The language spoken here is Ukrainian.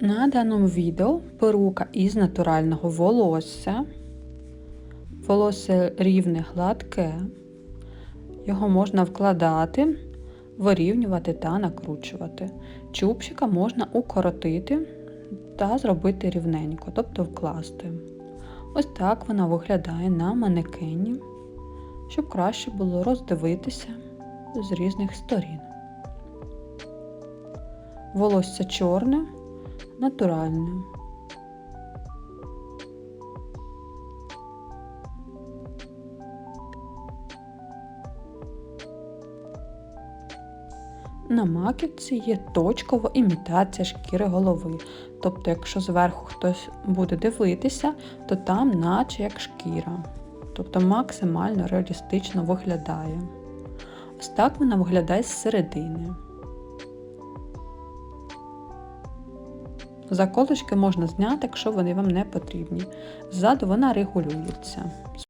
На даному відео перука із натурального волосся. Волосся рівне гладке. Його можна вкладати, вирівнювати та накручувати. Чубчика можна укоротити та зробити рівненько, тобто вкласти. Ось так вона виглядає на манекені, щоб краще було роздивитися з різних сторін. Волосся чорне, натуральне. На маківці є точкова імітація шкіри голови. Тобто, якщо зверху хтось буде дивитися, то там наче як шкіра. Тобто максимально реалістично виглядає. Ось так вона виглядає зсередини. Заколочки можна зняти, якщо вони вам не потрібні. Ззаду вона регулюється.